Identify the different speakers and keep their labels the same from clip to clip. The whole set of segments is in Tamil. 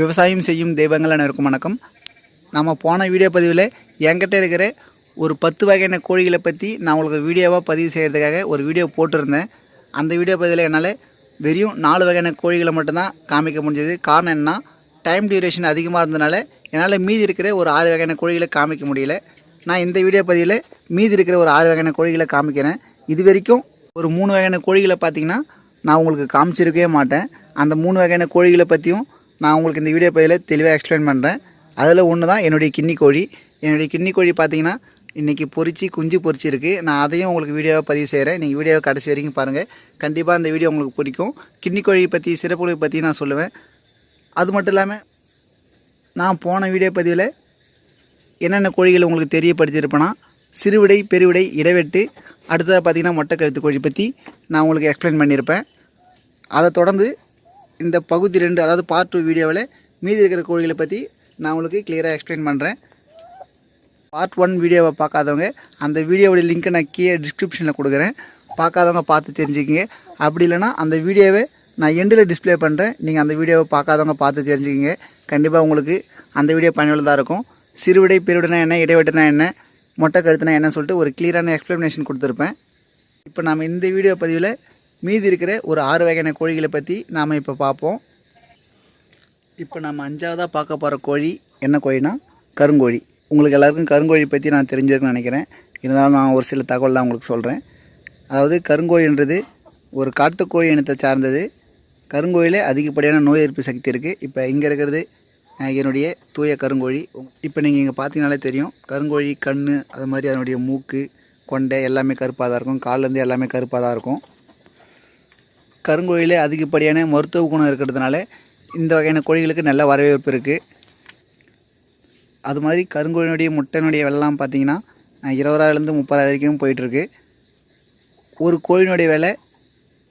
Speaker 1: விவசாயம் செய்யும் தெய்வங்கள் அனைவருக்கும் வணக்கம். நம்ம போன வீடியோ பதிவில் என்கிட்ட இருக்கிற ஒரு பத்து வகையான கோழிகளை பற்றி நான் உங்களுக்கு வீடியோவாக பதிவு செய்கிறதுக்காக ஒரு வீடியோ போட்டிருந்தேன். அந்த வீடியோ பதிவில் என்னால் வெறும் நாலு வகையான கோழிகளை மட்டும்தான் காமிக்க முடிஞ்சது. காரணம் என்னன்னா டைம் டியூரேஷன் அதிகமாக இருந்தனால என்னால் மீதி இருக்கிற ஒரு ஆறு வகையான கோழிகளை காமிக்க முடியல. நான் இந்த வீடியோ பதிவில் மீதி இருக்கிற ஒரு ஆறு வகையான கோழிகளை காமிக்கிறேன். இது வரைக்கும் ஒரு மூணு வகையான கோழிகளை பார்த்தீங்கன்னா நான் உங்களுக்கு காமிச்சிருக்கவே மாட்டேன். அந்த மூணு வகையான கோழிகளை பற்றியும் நான் உங்களுக்கு இந்த வீடியோ பதிவில் தெளிவாக எக்ஸ்பிளைன் பண்ணுறேன் அதில் ஒன்று தான் என்னுடைய கிண்ணி கோழி என்னுடைய கிண்ணி கோழி பார்த்தீங்கன்னா இன்றைக்கி பொரிச்சு குஞ்சு பொரிச்சிருக்கு நான் அதையும் உங்களுக்கு வீடியோவை பதிவு செய்கிறேன் நீங்கள் வீடியோவை கடைசி வரைக்கும் பாருங்கள் கண்டிப்பாக அந்த வீடியோ உங்களுக்கு பிடிக்கும். கிண்ணி கோழி பற்றி சிறப்புகளை பற்றி நான் சொல்லுவேன். அது மட்டும் இல்லாமல் நான் போன வீடியோ பதிவில் என்னென்ன கோழிகள் உங்களுக்கு தெரியப்படுத்தியிருப்பேன்னா சிறுவிடை பெருவிடை இடைவெட்டு அடுத்ததாக பார்த்தீங்கன்னா மொட்டை கழுத்து கோழி பற்றி நான் உங்களுக்கு எக்ஸ்பிளைன் பண்ணியிருப்பேன். அதை தொடர்ந்து இந்த பகுதி ரெண்டு அதாவது பார்ட் டூ வீடியோவில் மீதி இருக்கிற கோழிகளை பற்றி நான் உங்களுக்கு கிளியராக எக்ஸ்பிளைன் பண்ணுறேன் பார்ட் ஒன் வீடியோவை பார்க்காதவங்க அந்த வீடியோவோட லிங்க்கை நான் கீழே டிஸ்கிரிப்ஷனில் கொடுக்குறேன். பார்க்காதவங்க பார்த்து தெரிஞ்சுக்கிங்க. அப்படி இல்லைன்னா அந்த வீடியோவை நான் எண்டில் டிஸ்ப்ளே பண்ணுறேன் நீங்கள் அந்த வீடியோவை பார்க்காதவங்க பார்த்து தெரிஞ்சுக்கிங்க. கண்டிப்பாக உங்களுக்கு அந்த வீடியோ பயனுள்ளதாக இருக்கும். சிறுவிடை பெருவிடனா என்ன இடைவெட்டுனா என்ன மொட்டை கழுத்துனா என்னன்னு சொல்லிட்டு ஒரு கிளியரான எக்ஸ்ப்ளனேஷன் கொடுத்துருப்பேன். இப்போ நாம் இந்த வீடியோ பதிவில் மீதி இருக்கிற ஒரு ஆறு வகையான கோழிகளை பற்றி நாம் இப்போ பார்ப்போம். இப்போ நம்ம அஞ்சாவதாக பார்க்க போகிற கோழி என்ன கோழினா கருங்கோழி. உங்களுக்கு எல்லாருக்கும் கருங்கோழி பற்றி நான் தெரிஞ்சிருக்குன்னு நினைக்கிறேன். இருந்தாலும் நான் ஒரு சில தகவல்லாம் உங்களுக்கு சொல்கிறேன் அதாவது கருங்கோழின்றது ஒரு காட்டுக்கோழி இனத்தை சார்ந்தது. கருங்கோழியில் அதிகப்படியான நோய் எதிர்ப்பு சக்தி இருக்குது இப்போ இங்கே இருக்கிறது என்னுடைய தூய கருங்கோழி. இப்போ நீங்கள் இங்கே பார்த்தீங்கனாலே தெரியும். கருங்கோழி கண் அது மாதிரி அதனுடைய மூக்கு கொண்டை எல்லாமே கருப்பாக தான் இருக்கும். கால்லேருந்து எல்லாமே கருப்பாக தான் இருக்கும். கருங்கோழியில் அதிகப்படியான மருத்துவ குணம் இருக்கிறதுனால இந்த வகையான கோழிகளுக்கு நல்ல வரவேற்பு இருக்குது அது மாதிரி கருங்கோழினுடைய முட்டையினுடைய விலைலாம் பார்த்திங்கன்னா அஹ், இருபதாயிரம்லேருந்து முப்பதாயிரம் வரைக்கும் போயிட்டுருக்கு. ஒரு கோழினுடைய விலை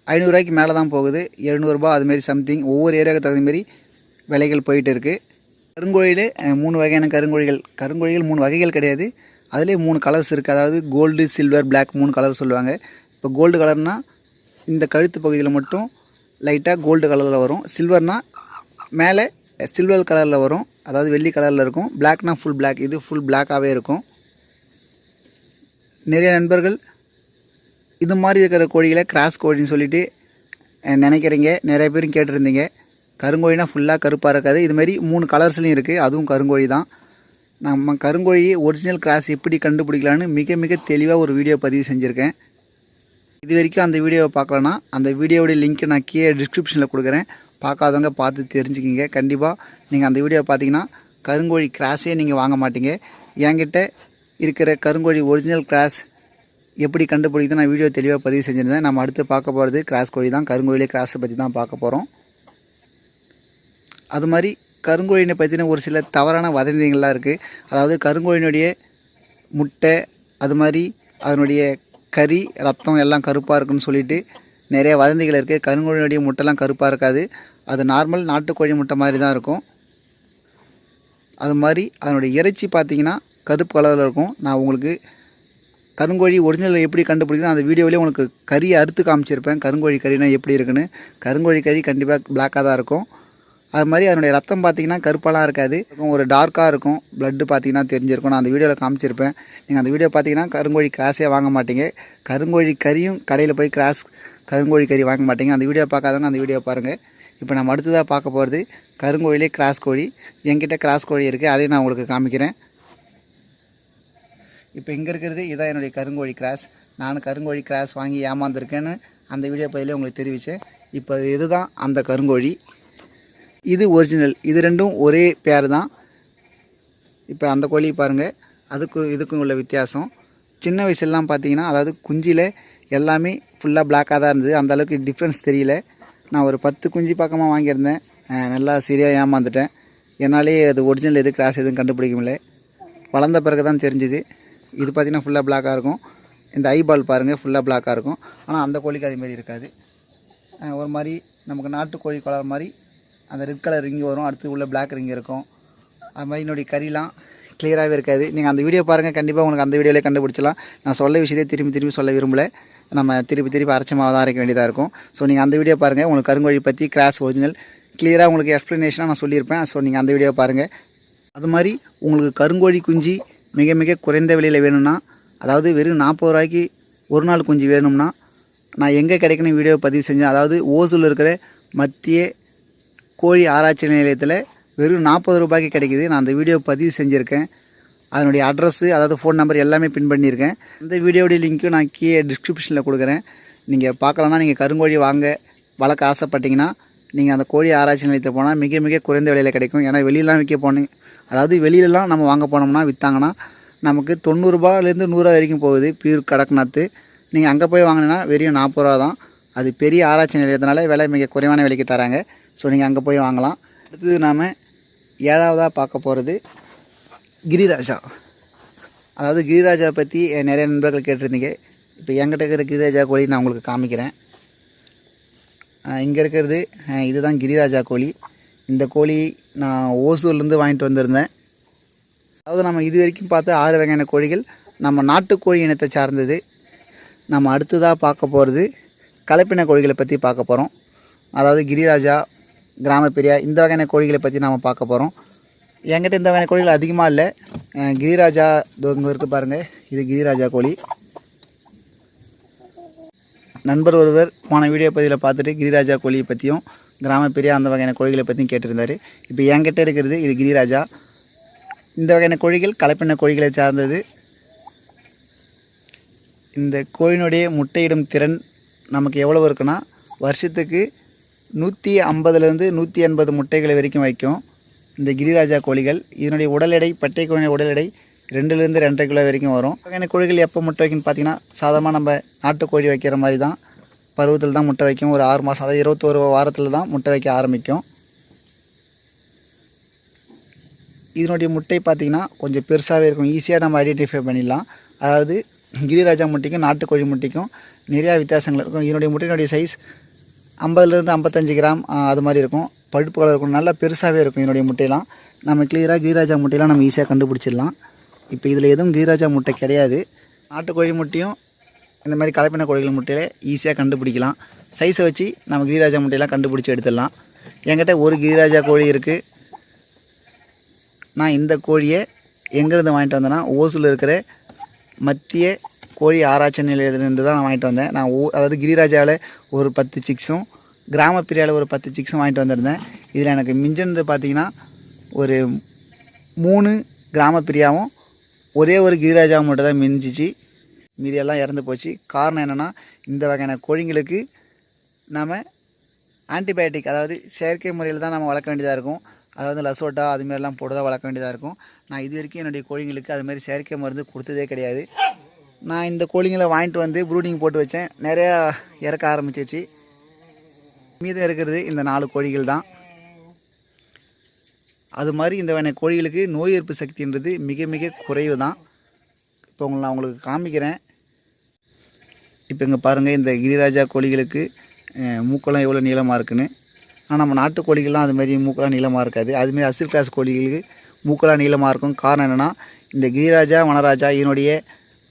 Speaker 1: ஐநூறுரூவாய்க்கு மேலே தான் போகுது. எழுநூறுபா அதுமாரி சம்திங் ஒவ்வொரு ஏரியாவுக்கு தகுந்தமாரி விலைகள் போயிட்டு இருக்குது கருங்கோழியில் மூணு வகையான கருங்கோழிகள். கருங்கோழிகள் மூணு வகைகள் கிடையாது. அதிலே மூணு கலர்ஸ் இருக்குது அதாவது கோல்டு சில்வர் பிளாக் மூணு கலர் சொல்லுவாங்க. இப்போ கோல்டு கலர்னால் இந்த கழுத்து பகுதியில் மட்டும் லைட்டாக கோல்டு கலரில் வரும். சில்வர்னால் மேலே சில்வர் கலரில் வரும். அதாவது வெள்ளி கலரில் இருக்கும். பிளாக்னா ஃபுல் பிளாக் இது ஃபுல் பிளாக்காகவே இருக்கும். நிறைய நண்பர்கள் இது மாதிரி இருக்கிற கோழிகளை கிராஸ் கோழின்னு சொல்லிட்டு நினைக்கிறீங்க. நிறைய பேரும் கேட்டிருந்தீங்க. கருங்கோழினா ஃபுல்லாக கருப்பாக இருக்காது. இதுமாரி மூணு கலர்ஸ்லையும் இருக்குது அதுவும் கருங்கோழி தான். நம்ம கருங்கோழி ஒரிஜினல் கிராஸ் எப்படி கண்டுபிடிக்கலான்னு மிக மிக தெளிவாக ஒரு வீடியோ பதிவு செஞ்சுருக்கேன். இது வரைக்கும் அந்த வீடியோவை பார்க்கலன்னா அந்த வீடியோவுடைய லிங்க்கை நான் கீழே டிஸ்கிரிப்ஷனில் கொடுக்குறேன். பார்க்காதவங்க பார்த்து தெரிஞ்சுக்கிங்க. கண்டிப்பாக நீங்கள் அந்த வீடியோவை பார்த்தீங்கன்னா கருங்கோழி கிராஸே நீங்கள் வாங்க மாட்டீங்க. என்கிட்ட இருக்கிற கருங்கோழி ஒரிஜினல் கிராஸ் எப்படி கண்டுபிடிக்குது நான் வீடியோ தெளிவாக பதிவு செஞ்சுருந்தேன். நம்ம அடுத்து பார்க்க போகிறது கிராஸ் கோழி தான். கருங்கோழிலே கிராஸை பற்றி தான் பார்க்க போகிறோம் அது மாதிரி கருங்கோழினை பற்றின ஒரு சில தவறான வதந்திகள்லாம் இருக்குது அதாவது கருங்கோழினுடைய முட்டை அது மாதிரி அதனுடைய கறி ரத்தம் எல்லாம் கருப்பாக இருக்குன்னு சொல்லிட்டு நிறைய வதந்திகள் இருக்குது கருங்கோழினுடைய முட்டைலாம் கருப்பாக இருக்காது. அது நார்மல் நாட்டுக்கோழி முட்டை மாதிரி தான் இருக்கும். அது மாதிரி அதனுடைய இறைச்சி பார்த்தீங்கன்னா கருப்பு கலரில் இருக்கும். நான் உங்களுக்கு கருங்கோழி ஒரிஜினல் எப்படி கண்டுபிடிக்கணும் அந்த வீடியோவிலே உங்களுக்கு கறியை அறுத்து காமிச்சிருப்பேன். கருங்கோழி கறினா எப்படி இருக்குன்னு. கருங்கோழி கறி கண்டிப்பாக பிளாக்காக தான் இருக்கும். அது மாதிரி அதனுடைய ரத்தம் பார்த்தீங்கன்னா கருப்பாலாம் இருக்காது. ஒரு டார்க்காக இருக்கும். பிளட்டு பார்த்தீங்கன்னா தெரிஞ்சிருக்கும். நான் அந்த வீடியோவில் காமிச்சிருப்பேன். நீங்கள் அந்த வீடியோ பார்த்தீங்கன்னா கருங்கோழி கிராஸே வாங்க மாட்டீங்க. கருங்கோழி கறியும் கடையில் போய் கிராஸ் கருங்கோழி கறி வாங்க மாட்டீங்க. அந்த வீடியோ பார்க்காதவங்க அந்த வீடியோ பாருங்கள் இப்போ நம்ம அடுத்ததாக பார்க்க போகிறது கருங்கோழிலே கிராஸ் கோழி. என்கிட்ட கிராஸ் கோழி இருக்குது அதையும் நான் உங்களுக்கு காமிக்கிறேன். இப்போ இங்கே இருக்கிறது இதான் என்னுடைய கருங்கோழி கிராஸ் நான் கருங்கோழி கிராஸ் வாங்கி ஏமாந்துருக்கேன்னு அந்த வீடியோ பதிலே உங்களுக்கு தெரிவித்தேன் இப்போ இதுதான் அந்த கருங்கோழி? இது ஒரிஜினல் இது ரெண்டும் ஒரே பேர் தான். இப்போ அந்த கோழி பாருங்கள் அதுக்கும் இதுக்கும் உள்ள வித்தியாசம். சின்ன வயசுலலாம் பார்த்தீங்கன்னா அதாவது குஞ்சில் எல்லாமே ஃபுல்லாக பிளாக்காக தான் இருந்தது. அந்த அளவுக்கு டிஃப்ரென்ஸ் தெரியல. நான் ஒரு பத்து குஞ்சு பக்கமாக வாங்கியிருந்தேன். நல்லா சரியாக ஏமாந்துட்டேன். என்னாலே அது ஒரிஜினல் எது கிராஸ் எதுவும் கண்டுபிடிக்க முடியல. வளர்ந்த பிறகு தான் தெரிஞ்சுது. இது பார்த்திங்கன்னா ஃபுல்லாக பிளாக்காக இருக்கும். இந்த ஐபால் பாருங்கள் ஃபுல்லாக பிளாக்காக இருக்கும். ஆனால் அந்த கோழிக்கு அதே மாதிரி இருக்காது. ஒரு மாதிரி நமக்கு நாட்டுக்கோழி கலர் மாதிரி அந்த ரெட் கலர் ரிங்கு வரும் அடுத்து உள்ள பிளாக் ரிங் இருக்கும். அது மாதிரி என்னுடைய கறிலாம் கிளியராகவே இருக்காது. நீங்கள் அந்த வீடியோ பாருங்கள் கண்டிப்பாக உங்களுக்கு அந்த வீடியோவிலே கண்டுபிடிச்சலாம் நான் சொல்ல விஷயத்தை திரும்பி திரும்பி சொல்ல விரும்பல. நம்ம திருப்பி திருப்பி அரைச்சமாக தான் அரைக்க வேண்டியதாக இருக்கும். ஸோ நீங்கள் அந்த வீடியோ பாருங்கள் உங்களுக்கு கருங்கோழி பற்றி கிராஸ் ஒரிஜினல் கிளியராக உங்களுக்கு எக்ஸ்ப்ளனேஷனாக நான் சொல்லியிருப்பேன். ஸோ நீங்கள் அந்த வீடியோ பாருங்கள் அது மாதிரி உங்களுக்கு கருங்கோழி குஞ்சு மிக மிக குறைந்த விலையில் வேணும்னா அதாவது வெறும் நாற்பது ரூபாய்க்கு ஒரு நாள் குஞ்சு வேணும்னா நான் எங்கே கிடைக்கணும் வீடியோ பதிவு செஞ்சேன். அதாவது ஓசூரில் இருக்கிற மத்திய கோழி ஆராய்ச்சி நிலையத்தில் வெறும் நாற்பது ரூபாய்க்கு கிடைக்கிது. நான் அந்த வீடியோ பதிவு செஞ்சுருக்கேன். அதனுடைய அட்ரஸ்ஸு அதாவது ஃபோன் நம்பர் எல்லாமே பின் பண்ணியிருக்கேன். இந்த வீடியோடைய லிங்க்கும் நான் கீழே டிஸ்கிரிப்ஷனில் கொடுக்குறேன். நீங்கள் பார்க்கலன்னா நீங்கள் கருங்கோழி வாங்க வளர்க்க ஆசைப்பட்டீங்கன்னா நீங்கள் அந்த கோழி ஆராய்ச்சி நிலையத்தில் போனால் மிக மிக குறைந்த விலையில் கிடைக்கும். ஏன்னா வெளியெலாம் விற்க போனீங்க. அதாவது வெளியிலலாம் நம்ம வாங்க போனோம்னா விற்றாங்கன்னா நமக்கு தொண்ணூறுரூபாலேருந்து நூறுரூவா வரைக்கும் போகுது. பியூர் கடக்நாத்து. நீங்கள் அங்கே போய் வாங்கினீங்கன்னா வெறும் நாற்பது ரூபா தான். அது பெரிய ஆராய்ச்சி நிலையத்தினால விலை மிக குறைவான விலைக்கு தராங்க. ஸோ நீங்கள் அங்கே போய் வாங்கலாம். அடுத்தது நாம் ஏழாவதாக பார்க்க போகிறது கிரிராஜா. அதாவது கிரிராஜா பற்றி நிறைய நண்பர்கள் கேட்டிருந்தீங்க. இப்போ என்கிட்ட இருக்கிற கிரிராஜா கோழி நான் உங்களுக்கு காமிக்கிறேன். இங்கே இருக்கிறது இதுதான் கிரிராஜா கோழி. இந்த கோழி நான் ஓசூர்லேருந்து வாங்கிட்டு வந்திருந்தேன். அதாவது நம்ம இது வரைக்கும் பார்த்த ஆறு வகையான கோழிகள் நம்ம நாட்டுக்கோழி இனத்தை சார்ந்தது. நம்ம அடுத்ததாக பார்க்க போகிறது கலப்பின கோழிகளை பற்றி பார்க்க போகிறோம் அதாவது கிரிராஜா கிராமப்பிரியா இந்த வகையான கோழிகளை பற்றி நாம் பார்க்க போகிறோம் என்கிட்ட இந்த வகையான கோழிகள் அதிகமாக இல்லை. கிரிராஜா இங்கே இருக்குது பாருங்கள் இது கிரிராஜா கோழி. நண்பர் ஒருவர் போன வீடியோ பதிவில் பார்த்துட்டு கிரிராஜா கோழியை பற்றியும் கிராம அந்த வகையான கோழிகளை பற்றியும் கேட்டிருந்தார். இப்போ என்கிட்ட இருக்கிறது இது கிரிராஜா. இந்த வகையான கோழிகள் கலப்பின கோழிகளை சார்ந்தது. இந்த கோழியினுடைய முட்டையிடும் திறன் நமக்கு எவ்வளவு இருக்குன்னா வருஷத்துக்கு நூற்றி ஐம்பதுலேருந்து நூற்றி எண்பது முட்டைகளை வரைக்கும் வைக்கும் இந்த கிரிராஜா கோழிகள். இதனுடைய உடல் எடை பட்டை கோழி உடல் எடை ரெண்டுலேருந்து ரெண்டரை கிலோ வரைக்கும் வரும். வகையான கோழிகள் எப்போ முட்டை வைக்கும்னு பார்த்தீங்கன்னா சாதாரணமாக நம்ம நாட்டுக்கோழி வைக்கிற மாதிரி தான் பருவத்தில் தான் முட்டை வைக்கும். ஒரு ஆறு மாதம் அதாவது இருபத்தோரு வாரத்தில் தான் முட்டை வைக்க ஆரம்பிக்கும். இதனுடைய முட்டை பார்த்திங்கன்னா கொஞ்சம் பெருசாகவே இருக்கும். ஈஸியாக நம்ம ஐடென்டிஃபை பண்ணிடலாம். அதாவது கிரிராஜா முட்டைக்கும் நாட்டுக்கோழி முட்டைக்கும் நிறையா வித்தியாசங்கள் இருக்கும். இதனுடைய முட்டையினுடைய சைஸ் ஐம்பதுலேருந்து ஐம்பத்தஞ்சு கிராம் அது மாதிரி இருக்கும். பழுப்பு கலர் இருக்கும். நல்லா பெருசாகவே இருக்கும் இதனுடைய முட்டையெல்லாம். நம்ம கிளியராக கிரிராஜா முட்டையெல்லாம் நம்ம ஈஸியாக கண்டுபிடிச்சிடலாம். இப்போ இதில் எதுவும் கிரிராஜா முட்டை கிடையாது. நாட்டுக்கோழி முட்டையும் இந்த மாதிரி கலப்பின கோழிகள் முட்டையில ஈஸியாக கண்டுபிடிக்கலாம். சைஸை வச்சு நம்ம கிரிராஜா முட்டையெல்லாம் கண்டுபிடிச்சி எடுத்துடலாம். என்கிட்ட ஒரு கிரிராஜா கோழி இருக்குது நான் இந்த கோழியை எங்கேருந்து வாங்கிட்டு வந்தேன்னா ஓசூரில் இருக்கிற மத்திய கோழி ஆராய்ச்சி நிலையத்திலிருந்து தான் நான் வாங்கிட்டு வந்தேன். நான் ஊ அதாவது கிரிராஜாவில் ஒரு பத்து சிக்ஸும் கிராம பிரியாவில் ஒரு பத்து சிக்ஸும் வாங்கிட்டு வந்திருந்தேன். இதில் எனக்கு மிஞ்சினது பார்த்திங்கன்னா ஒரு மூணு கிராம பிரியாவும் ஒரே ஒரு கிரிராஜாவும் மட்டும் தான் மிஞ்சிச்சு. மீதியெல்லாம் இறந்து போச்சு. காரணம் என்னென்னா இந்த வகையான கோழிங்களுக்கு நாம் ஆன்டிபயோட்டிக் அதாவது செயற்கை முறையில் தான் நம்ம வளர்க்க வேண்டியதாக இருக்கும். அதாவது லசோட்டா அதுமாரிலாம் போட்டு தான் வளர்க்க வேண்டியதாக இருக்கும். நான் இது வரைக்கும் என்னுடைய கோழிங்களுக்கு அது மாதிரி செயற்கை மருந்து கொடுத்ததே கிடையாது. நான் இந்த கோழிங்களை வாங்கிட்டு வந்து ப்ரூடிங் போட்டு வச்சேன். நிறையா இறக்க ஆரம்பிச்சிச்சு. மீதம் இருக்கிறது இந்த நாலு கோழிகள் தான். அது மாதிரி இந்த வகையான கோழிகளுக்கு நோய் எதிர்ப்பு சக்தின்றது மிக மிக குறைவு தான். இப்போ உங்களை நான் உங்களுக்கு காமிக்கிறேன். இப்போ இங்கே பாருங்கள் இந்த கிரிராஜா கோழிகளுக்கு மூக்கெல்லாம் எவ்வளோ நீளமாக இருக்குன்னு. ஆனால் நம்ம நாட்டு கோழிகள்லாம் அதுமாதிரி மூக்கெல்லாம் நீளமாக இருக்காது. அதுமாரி அசில் கிளாஸ் கோழிகளுக்கு மூக்கெல்லாம் நீளமாக இருக்கும். காரணம் என்னென்னா இந்த கிரிராஜா வனராஜா இதனுடைய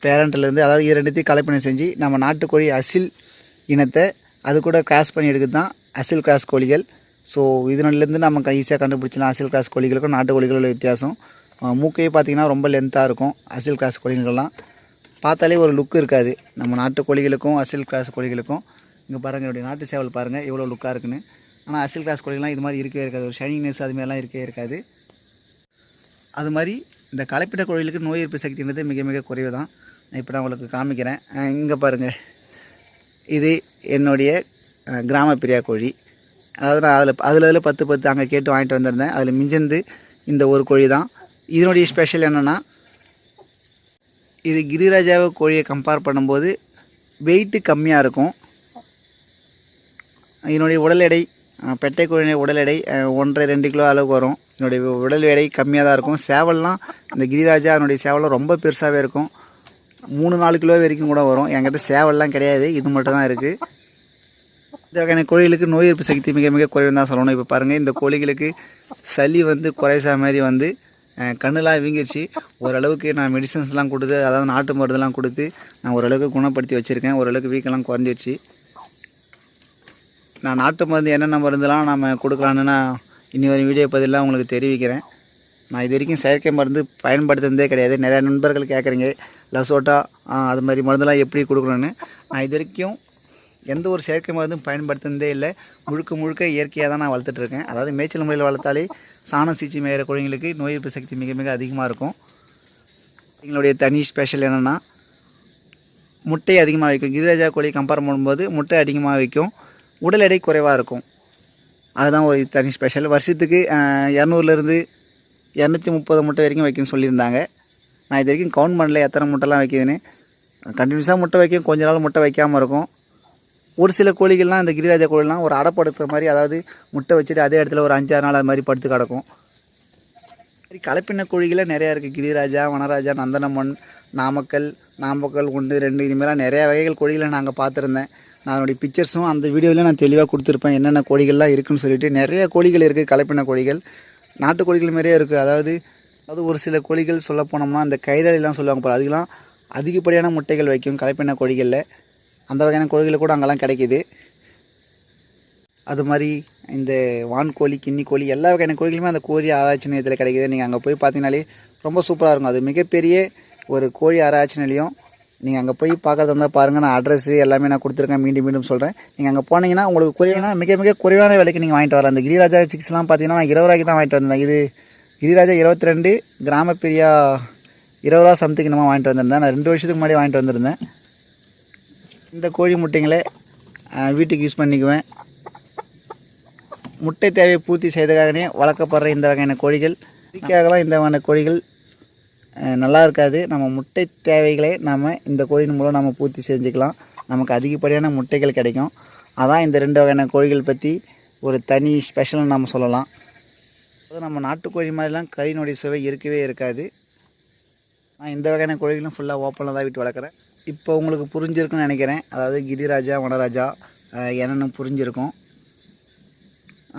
Speaker 1: பேரண்ட்லேருந்து அதாவது இது ரெண்டுத்தையும் கலப்பினை செஞ்சு நம்ம நாட்டுக்கோழி அசில் இனத்தை அது கூட கிராஸ் பண்ணி எடுக்கிறது தான் அசில் கிராஸ் கோழிகள். ஸோ இதனிலேருந்து நம்ம ஈஸியாக கண்டுபிடிச்சலாம் அசில் கிராஸ் கோழிகளுக்கும் நாட்டு கோழிகளும் உள்ள வித்தியாசம். மூக்கையே பார்த்திங்கன்னா ரொம்ப லென்த்தாக இருக்கும் அசில் கிராஸ் கோழிகள்லாம். பார்த்தாலே ஒரு லுக் இருக்காது. நம்ம நாட்டு கோழிகளுக்கும் அசில் கிராஸ் கோழிகளுக்கும். இங்கே பாருங்கள் என்னுடைய நாட்டு சேவல் பாருங்கள் எவ்வளோ லுக்காக இருக்குன்னு. ஆனால் அசில் கிராஸ் கோழிகள்லாம் இது மாதிரி இருக்கவே இருக்காது. ஒரு ஷைனிங்னஸ் அது மாதிரிலாம் இருக்கவே இருக்காது. அது மாதிரி இந்த கலப்பிட்ட கோழிகளுக்கு நோய் எதிர்ப்பு சக்தின்றது மிக மிக குறைவு தான். இப்போ நான் உங்களுக்கு காமிக்கிறேன். இங்கே பாருங்கள் இது என்னுடைய கிராம பிரியா கோழி. அதாவது நான் அதில் அதில் அதில் பத்து பத்து அங்கே கேட்டு வாங்கிட்டு வந்திருந்தேன். அதில் மிஞ்சிருந்து இந்த ஒரு கோழி தான் இதனுடைய ஸ்பெஷல் என்னென்னா இது கிரிராஜாவை கோழியை கம்பேர் பண்ணும்போது வெயிட்டு கம்மியாக இருக்கும். இதனுடைய உடல் எடை பெட்டை கோழியுடைய உடல் எடை ஒன்றரை ரெண்டு கிலோ அளவுக்கு வரும். இதனுடைய உடல் எடை கம்மியாக தான் இருக்கும். சேவல்லாம் இந்த கிரிராஜா அதனுடைய சேவலாம் ரொம்ப பெருசாகவே இருக்கும். மூணு நாலு கிலோ வரைக்கும் கூட வரும். என்கிட்ட சேவல்லாம் கிடையாது. இது மட்டும் தான் இருக்குது இந்த வகையான கோழிகளுக்கு நோய் எதிர்ப்பு சக்தி மிக மிக குறைவுன்னு தான் சொல்லணும். இப்போ பாருங்கள் இந்த கோழிகளுக்கு சளி வந்து குறைசா மாதிரி வந்து கண்ணுலாம் வீங்கிருச்சு. ஓரளவுக்கு நான் மெடிசன்ஸ்லாம் கொடுத்து அதாவது நாட்டு மருந்துலாம் கொடுத்து நான் ஓரளவுக்கு குணப்படுத்தி வச்சுருக்கேன். ஓரளவுக்கு வீக்கெல்லாம் குறைஞ்சிருச்சு. நான் நாட்டு மருந்து என்னென்ன மருந்துலாம் நம்ம கொடுக்கலான்னு நான் இனி வரும் வீடியோ பதிலாக உங்களுக்கு தெரிவிக்கிறேன். நான் இது வரைக்கும் செயற்கை மருந்து பயன்படுத்துனதே கிடையாது. நிறையா நண்பர்கள் கேட்குறீங்க லசோட்டா அது மாதிரி மருந்துலாம் எப்படி கொடுக்கணும்னு. நான் இது வரைக்கும் எந்த ஒரு செயற்கை மருந்தும் பயன்படுத்துனதே இல்லை. முழுக்க முழுக்க இயற்கையாக தான் நான் வளர்த்துட்ருக்கேன் அதாவது மேய்ச்சல் முறையில் வளர்த்தாலே சாணம் சீச்சி மேயிற குழந்தைங்களுக்கு நோய் எதிர்ப்பு சக்தி மிக மிக அதிகமாக இருக்கும். எங்களுடைய தனி ஸ்பெஷல் என்னென்னா முட்டை அதிகமாக வைக்கும். கிரிராஜா கோழி கம்பேர் பண்ணும்போது முட்டை அதிகமாக வைக்கும். உடல் எடை குறைவாக இருக்கும். அதுதான் ஒரு தனி ஸ்பெஷல் வருஷத்துக்கு இரநூறுலேருந்து இரநூத்தி முப்பது முட்டை வரைக்கும் வைக்கும்னு சொல்லியிருந்தாங்க. நான் இது வரைக்கும் கவுண்ட் பண்ணல எத்தனை முட்டைலாம் வைக்கிதுன்னு கண்டினியூஸாக முட்டை வைக்கும் கொஞ்ச நாள் முட்டை வைக்காமல் இருக்கும். ஒரு சில கோழிகள்லாம் இந்த கிரிராஜா கோழிலாம் ஒரு அடப்படுத்துற மாதிரி அதாவது முட்டை வச்சுட்டு அதே இடத்துல ஒரு அஞ்சாறு நாள் அது மாதிரி படுத்து கிடக்கும். மாதிரி கலப்பின கோழிகளே நிறையா இருக்குது கிரிராஜா வனராஜா நந்தனமன் நாமக்கல் நாமக்கல் ஒன்று ரெண்டு இதுமாரிலாம் நிறையா வகைகள் கோழிகளை நாங்கள் பார்த்துருந்தேன். நான் அதனுடைய பிக்சர்ஸும் அந்த வீடியோவில் நான் தெளிவாக கொடுத்துருப்பேன். என்னென்ன கோழிகள்லாம் இருக்குன்னு சொல்லிட்டு நிறைய கோழிகள் இருக்குது கலப்பின கோழிகள். நாட்டுக்கோழிகள் மாதிரியே இருக்குது அதாவது அதாவது ஒரு சில கோழிகள் சொல்ல போனோம்னா இந்த கைரளிலாம் சொல்லுவாங்க பாரு அதுக்கெலாம் அதிகப்படியான முட்டைகள் வைக்கும் கலப்பின கோழிகளில். அந்த வகையான கோழிகள் கூட அங்கெல்லாம் கிடைக்கிது. அது மாதிரி இந்த வான்கோழி கின்னி கோழி எல்லா வகையான கோழிகளுமே அந்த கோழி ஆராய்ச்சி நிலையத்தில் கிடைக்கிது. நீங்கள் அங்கே போய் பார்த்தீங்கனாலே ரொம்ப சூப்பராக இருக்கும். அது மிகப்பெரிய ஒரு கோழி ஆராய்ச்சி நிலையம். நீங்கள் அங்கே போய் பார்க்குறது வந்தால் பாருங்கள் நான் அட்ரஸ் எல்லாமே நான் கொடுத்துருக்கேன் மீண்டும் மீண்டும் சொல்கிறேன் நீங்கள் அங்கே போனீங்கன்னா உங்களுக்கு குறைவான மிக மிக குறைவான விலைக்கு நீங்கள் வாங்கிட்டு வரலாம். அந்த கிரிராஜா சிக்ஸ்லாம் பார்த்தீங்கன்னா நான் இருபது ரூபாய்க்கு தான் வாங்கிட்டு வந்தேன் இது கிரிராஜா இருபத்தி ரெண்டு கிராம பிரியா இருபது ரூபா சம்திங் நம்ம வாங்கிட்டு வந்திருந்தேன். நான் ரெண்டு வருஷத்துக்கு முன்னாடி வாங்கிட்டு வந்திருந்தேன். இந்த கோழி முட்டைங்களை வீட்டுக்கு யூஸ் பண்ணிக்குவேன். முட்டை தேவையை பூர்த்தி செய்ததாகனே வளர்க்கப்படுற இந்த வகையான கோழிகள் இதுக்காகலாம் இந்த வகையான கோழிகள் நல்லா இருக்காது. நம்ம முட்டை தேவைகளை நம்ம இந்த கோழியின் மூலம் நம்ம பூர்த்தி செஞ்சுக்கலாம். நமக்கு அதிகப்படியான முட்டைகள் கிடைக்கும். அதான் இந்த ரெண்டு வகையான கோழிகள் பற்றி ஒரு தனி ஸ்பெஷல்னு நம்ம சொல்லலாம். அது நம்ம நாட்டுக்கோழி மாதிரிலாம் கறியினுடைய சுவை இருக்கவே இருக்காது. நான் இந்த வகையான கோழிகளும் ஃபுல்லாக ஓப்பனில் தான் விட்டு வளர்க்குறேன். இப்போ உங்களுக்கு புரிஞ்சிருக்குன்னு நினைக்கிறேன். அதாவது கிரிராஜா வனராஜா என்னென்னு புரிஞ்சிருக்கும்.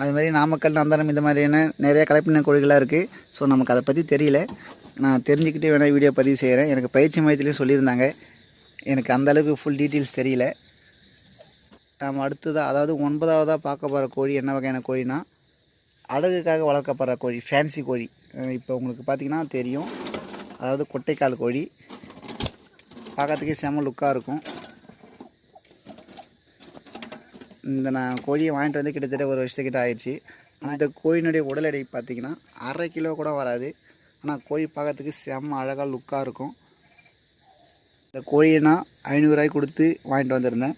Speaker 1: அது மாதிரி நாமக்கல் நந்தனம் இந்த மாதிரியான நிறைய கலப்பின கோழிகளாக இருக்குது ஸோ நமக்கு அதை பற்றி தெரியல. நான் தெரிஞ்சுக்கிட்டே வேணால் வீடியோ பதிவு செய்கிறேன் எனக்கு பயிற்சி மையத்துலேயும் சொல்லியிருந்தாங்க. எனக்கு அந்தளவுக்கு ஃபுல் டீட்டெயில்ஸ் தெரியல. நாம் அடுத்ததாக அதாவது ஒன்பதாவதாக பார்க்க போகிற கோழி என்ன வகையான கோழினா அழகுக்காக வளர்க்கப்படுற கோழி ஃபேன்சி கோழி. இப்போ உங்களுக்கு பார்த்திங்கன்னா தெரியும். அதாவது கொட்டைக்கால் கோழி. பார்க்கறதுக்கே செம லுக்காக இருக்கும். இந்த நான் கோழியை வாங்கிட்டு வந்து கிட்டத்தட்ட ஒரு வருஷத்துக்கிட்ட ஆயிடுச்சு. ஆனால் இந்த கோழியினுடைய உடல் எடை பார்த்திங்கன்னா அரை கிலோ கூட வராது. ஆனால் கோழி பார்க்கறதுக்கு செம்ம அழகாக லுக்காக இருக்கும். இந்த கோழியை நான் ஐநூறுரூவாய்க்கு கொடுத்து வாங்கிட்டு வந்திருந்தேன்.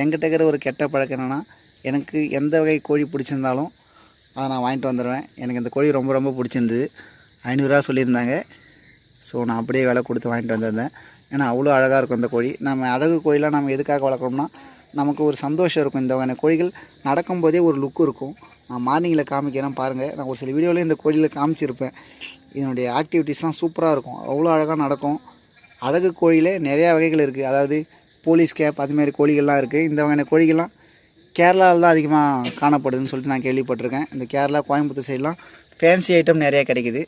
Speaker 1: என்கிட்ட இருக்கிற ஒரு கெட்ட பழக்கம் என்னென்னா எனக்கு எந்த வகை கோழி பிடிச்சிருந்தாலும் அதை நான் வாங்கிட்டு வந்துடுவேன் எனக்கு இந்த கோழி ரொம்ப ரொம்ப பிடிச்சிருந்தது. ஐநூறுரூவா சொல்லியிருந்தாங்க. ஸோ நான் அப்படியே விலை கொடுத்து வாங்கிட்டு வந்திருந்தேன். ஏன்னா அவ்வளோ அழகாக இருக்கும் இந்த கோழி. நம்ம அழகு கோழிலாம் நம்ம எதுக்காக வளர்க்குறோம்னா நமக்கு ஒரு சந்தோஷம் இருக்கும். இந்த வகையான கோழிகள் நடக்கும்போதே ஒரு லுக் இருக்கும். நான் மார்னிங்கில் காமிக்கிறேன் பாருங்கள் நான் ஒரு சில வீடியோவில் இந்த கோழியில் காமிச்சிருப்பேன். இதனுடைய ஆக்டிவிட்டீஸ்லாம் சூப்பராக இருக்கும். அவ்வளோ அழகாக நடக்கும். அழகு கோழியில் நிறையா வகைகள் இருக்குது அதாவது போலீஸ் கேப் அதுமாரி கோழிகள்லாம் இருக்குது இந்த வகையான கோழிகள்லாம் கேரளாவில் தான் அதிகமாக காணப்படுதுன்னு சொல்லிட்டு நான் கேள்விப்பட்டிருக்கேன். இந்த கேரளா கோயம்புத்தூர் சைட்லாம் ஃபேன்சி ஐட்டம் நிறையா கிடைக்குது.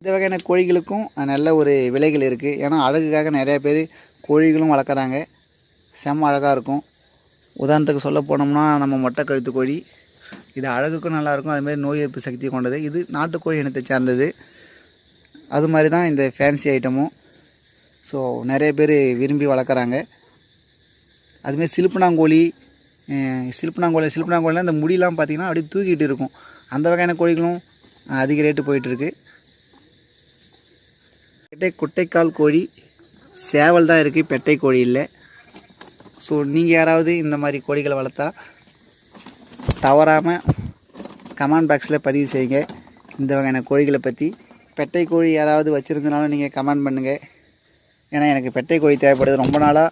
Speaker 1: இந்த வகையான கோழிகளுக்கும் நல்ல ஒரு விலைகள் இருக்குது ஏன்னா அழகுக்காக நிறையா பேர் கோழிகளும் வளர்க்குறாங்க. செம்ம அழகாக இருக்கும். உதாரணத்துக்கு சொல்ல போனோம்னா நம்ம மொட்டை கழுத்து கோழி. இது அழகுக்கும் நல்லாயிருக்கும் அதுமாரி நோய் எதிர்ப்பு சக்தி கொண்டது. இது நாட்டுக்கோழி இனத்தை சார்ந்தது. அது மாதிரி தான் இந்த ஃபேன்சி ஐட்டமும் ஸோ நிறைய பேர் விரும்பி வளர்க்குறாங்க. அதுமாரி சிலுப்புனாங்கோழி அஹ் சிலுப்புனாங்கோழி சிலுப்புனாங்கோழிலாம் இந்த முடியெலாம் பார்த்திங்கன்னா அப்படியே தூக்கிட்டு இருக்கும். அந்த வகையான கோழிகளும் அதிக ரேட்டு போயிட்டுருக்கு பெட்டை குட்டைக்கால் கோழி சேவல் தான் இருக்குது பெட்டை கோழி இல்லை. ஸோ நீங்கள் யாராவது இந்த மாதிரி கோழிகளை வளர்த்தா தவறாமல் கமெண்ட் பாக்ஸில் பதிவு செய்யுங்க. இந்த வகையான கோழிகளை பற்றி பெட்டை கோழி யாராவது வச்சுருந்தனாலும் நீங்கள் கமெண்ட் பண்ணுங்கள் ஏன்னா எனக்கு பெட்டை கோழி தேவைப்படுது. ரொம்ப நாளாக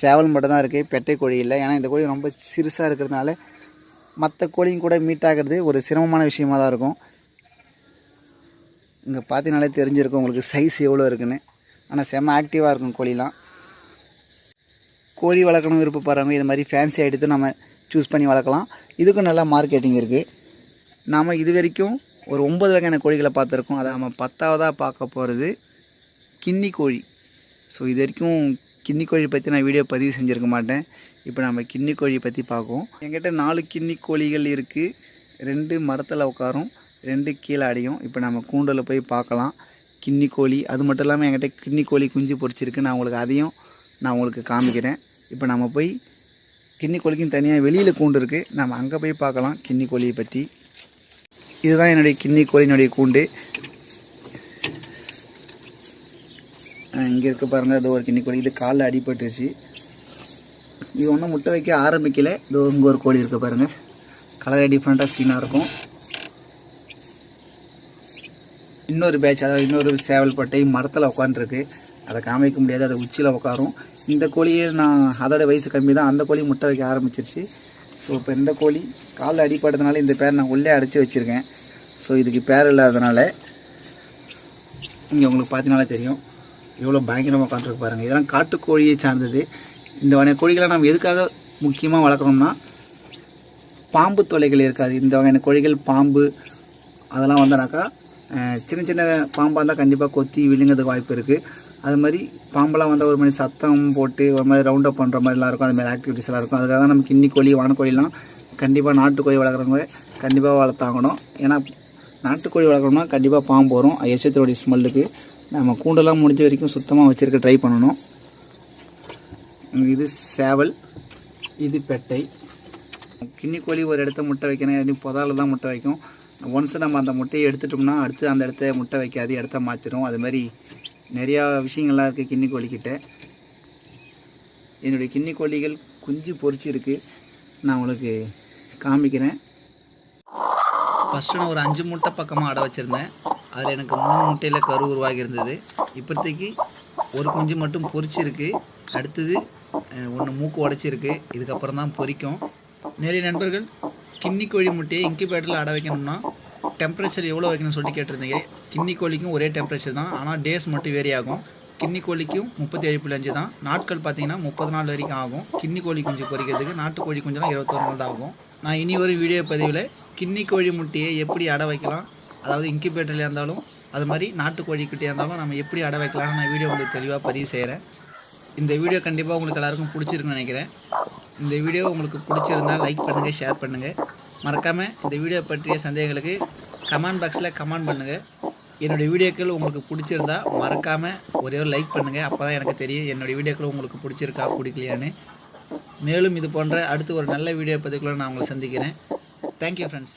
Speaker 1: சேவல் மட்டும் தான் இருக்குது பெட்டை கோழி இல்லை. ஏன்னா இந்த கோழி ரொம்ப சிறுசாக இருக்கிறதுனால மற்ற கோழியும் கூட மீட் ஆகிறது ஒரு சிரமமான விஷயமா தான் இருக்கும். இங்கே பார்த்தினாலே தெரிஞ்சிருக்கும் உங்களுக்கு சைஸ் எவ்வளோ இருக்குன்னு. ஆனால் செம்ம ஆக்டிவாக இருக்கும் கோழிலாம். கோழி வளர்க்கணும் விருப்பப்படுறவங்க இது மாதிரி ஃபேன்சி எடுத்து நம்ம சூஸ் பண்ணி வளர்க்கலாம். இதுக்கும் நல்லா மார்க்கெட்டிங் இருக்குது நாம் இது வரைக்கும் ஒரு ஒன்பது வகையான கோழிகளை பார்த்துருக்கோம். அதை நம்ம பத்தாவதாக பார்க்க போகிறது கின்னி கோழி. ஸோ இது வரைக்கும் கின்னி கோழி பற்றி நான் வீடியோ பதிவு செஞ்சுருக்க மாட்டேன். இப்போ நம்ம கின்னி கோழியை பற்றி பார்க்குவோம் என்கிட்ட நாலு கின்னி கோழிகள் இருக்குது ரெண்டு மரத்தில் உட்காரும் ரெண்டு கீழே அடியும். இப்போ நம்ம கூண்டில் போய் பார்க்கலாம். கின்னி கோழி அது மட்டும் இல்லாமல் என்கிட்ட கின்னி கோழி குஞ்சு பொரிச்சிருக்கு. நான் உங்களுக்கு அதையும் நான் உங்களுக்கு காமிக்கிறேன். இப்போ நம்ம போய் கின்னி கோழிக்கும் தனியாக வெளியில் கூண்டு இருக்குது நம்ம அங்கே போய் பார்க்கலாம் கின்னி கோழியை பற்றி இதுதான் என்னுடைய கிண்ணி கோழியினுடைய கூண்டு. இங்கே இருக்க பாருங்கள் அது ஒரு கின்னி கோழி. இது காலில் அடிபட்டுருச்சு. இது ஒன்றும் முட்டை வைக்க ஆரம்பிக்கல. இது இங்கே ஒரு கோழி இருக்குது பாருங்கள் கலரே டிஃப்ரெண்ட்டாக சீனாக இருக்கும். இன்னொரு பேட்ச் அதாவது இன்னொரு சேவல் பட்டை மரத்தில் உட்காந்துருக்கு அதை காமிக்க முடியாது அது உச்சியில் உட்காரும் இந்த கோழியே நான் அதோட வயசு கம்மி தான். அந்த கோழி முட்டை வைக்க ஆரம்பிச்சிருச்சு. ஸோ இப்போ இந்த கோழி காலில் அடிப்படுறதுனால இந்த பேர் நான் உள்ளே அடைச்சி வச்சுருக்கேன். ஸோ இதுக்கு பேர் இல்லாததுனால இங்கே உங்களுக்கு பார்த்தீங்கனாலே தெரியும். எவ்வளோ பயங்கரமாக உட்காந்துருக்கு பாருங்கள் இதெல்லாம் காட்டுக்கோழியை சார்ந்தது. இந்த வகை கோழிகளை நம்ம எதுக்காக முக்கியமாக வளர்க்குறோம்னா பாம்பு தொல்லைகள் இருக்காது. இந்த வகையான கோழிகள் பாம்பு அதெல்லாம் வந்தனாக்கா சின்ன சின்ன பாம்பாக இருந்தால் கண்டிப்பாக கொத்தி விழுங்கிறதுக்கு வாய்ப்பு இருக்குது அது மாதிரி பாம்பெல்லாம் வந்தால் ஒரு மாதிரி சத்தம் போட்டு ஒரு மாதிரி ரவுண்ட் அப் பண்ணுற மாதிரிலாம் இருக்கும். அது மாதிரி ஆக்டிவிட்டிஸ் எல்லாம் இருக்கும். அதுக்காக தான் நம்ம கின்னி கோழி வானக்கோழிலாம் கண்டிப்பாக நாட்டுக்கோழி வளர்க்குறவங்க கண்டிப்பாக வளர்த்தாங்கணும் ஏன்னா நாட்டுக்கோழி வளர்க்குறோம்னா கண்டிப்பாக பாம்பு வரும். எச்சத்தோடைய ஸ்மெல்லுக்கு நம்ம கூண்டெல்லாம் முடிஞ்ச வரைக்கும் சுத்தமாக வச்சுருக்க ட்ரை பண்ணணும். இது சேவல் இது பெட்டை. கின்னி கோழி ஒரு இடத்த முட்டை வைக்கணும். இல்லாட்டி புதாவில் தான் முட்டை வைக்கும். ஒன்ஸ் நம்ம அந்த முட்டையை எடுத்துட்டோம்னா அடுத்து அந்த இடத்த முட்டை வைக்காது. இடத்த மாற்றிடும் அது மாதிரி நிறையா விஷயங்கள்லாம் இருக்குது கின்னி கோழிக்கிட்ட. என்னுடைய கிண்ணிக்கோழிகள் கோழிகள் குஞ்சு பொறிச்சிருக்கு. நான் உங்களுக்கு காமிக்கிறேன். ஃபஸ்ட்டு நான் ஒரு அஞ்சு முட்டை பக்கமாக அடை வச்சுருந்தேன். அதில் எனக்கு மூணு முட்டையில் கரு உருவாகி இருந்தது. இப்போதைக்கு ஒரு குஞ்சு மட்டும் பொறிச்சிருக்கு. அடுத்தது ஒன்று மூக்கு உடச்சிருக்கு. இதுக்கப்புறம் தான் பொரிக்கும் நிறைய நண்பர்கள் கின்னி கோழி முட்டையை இன்குபேட்டரில் அடை வைக்கணும்னா டெம்பரேச்சர் எவ்வளோ வைக்கணும்னு சொல்லி கேட்டிருந்தீங்க. கின்னி கோழிக்கும் ஒரே டெம்பரேச்சர் தான். ஆனால் டேஸ் மட்டும் வேரி ஆகும். கின்னி கோழிக்கும் முப்பத்தி ஏழு புள்ளி அஞ்சு தான். நாட்கள் பார்த்தீங்கன்னா முப்பது நாள் வரைக்கும் ஆகும். கின்னி கோழி குஞ்சு பொரிக்கிறதுக்கு நாட்டுக்கோழி குஞ்சுலாம் இருபத்தொரு நாள் தான் ஆகும். நான் இனி ஒரு வீடியோ பதிவில் கின்னி கோழி முட்டையை எப்படி அடை வைக்கலாம்? அதாவது இன்குபேட்டரில் இருந்தாலும் அது மாதிரி நாட்டுக்கோழிக்கிட்டே இருந்தாலும் நம்ம எப்படி அடை வைக்கலாம்னு நான் வீடியோ உங்களுக்கு தெளிவாக பதிவு செய்கிறேன் இந்த வீடியோ கண்டிப்பாக உங்களுக்கு எல்லாருக்கும் பிடிச்சிருக்குன்னு நினைக்கிறேன். இந்த வீடியோ உங்களுக்கு பிடிச்சிருந்தால் லைக் பண்ணுங்கள் ஷேர் பண்ணுங்கள் மறக்காமல் இந்த வீடியோ பற்றிய சந்தேகங்களுக்கு கமெண்ட் பாக்ஸில் கமெண்ட் பண்ணுங்கள் என்னுடைய வீடியோக்கள் உங்களுக்கு பிடிச்சிருந்தா மறக்காமல் ஒரே ஒரு லைக் பண்ணுங்கள் அப்போ தான் எனக்கு தெரியும் என்னுடைய வீடியோக்கள் உங்களுக்கு பிடிச்சிருக்கா பிடிக்கலையான்னு. மேலும் இது போன்ற அடுத்து ஒரு நல்ல வீடியோ பதிவுக்குள்ள நான் உங்களை சந்திக்கிறேன். Thank you friends